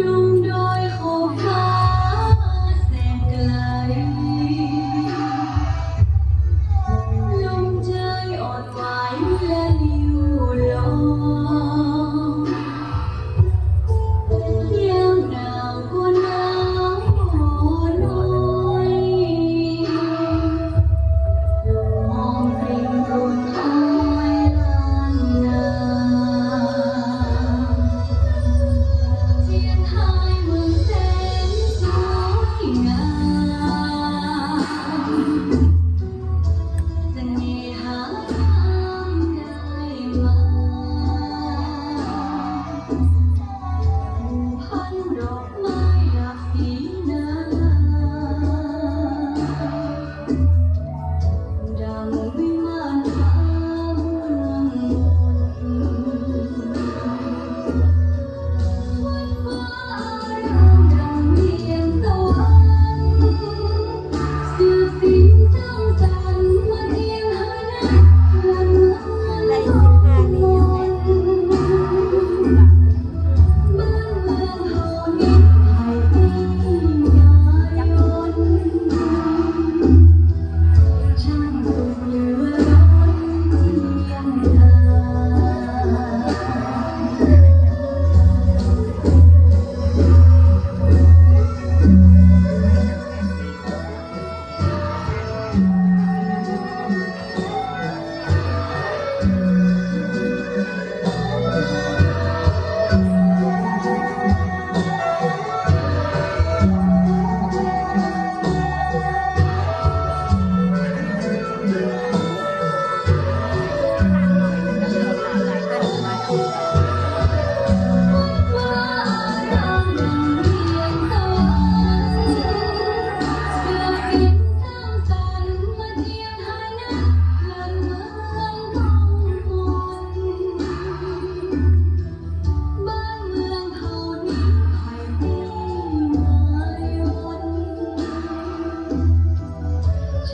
น้องโดยขก้าแสนไกลลมใจอ่อนหวและลี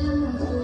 Thank.